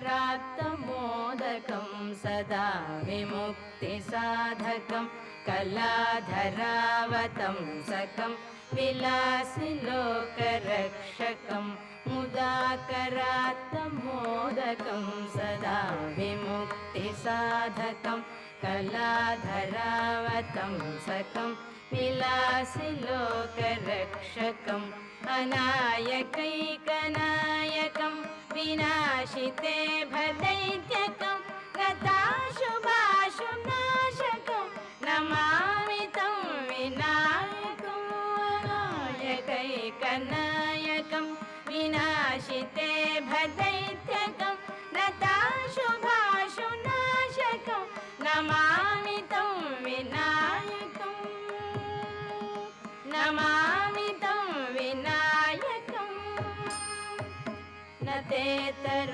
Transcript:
करात्तमोदकं सदा विमुक्तिसाधकं कलाधरावतं सकं विलासिलोकरक्षकं मुदाकरात्तमोदकं सदा विमुक्तिसाधकं कलाधरावतं सकं विलासिलोकरक्षकम् अनायकैकनायकं विनाशिते भदैत्यकं गताशुभाशुनाशकं नमामि तं विनायकं नायकैकनायकं विनाशिते भदैत्यकं गताशुभाषुनाशकं नमामि तं विनायकं नमा ಜ್ಞಾನೇನೇತರ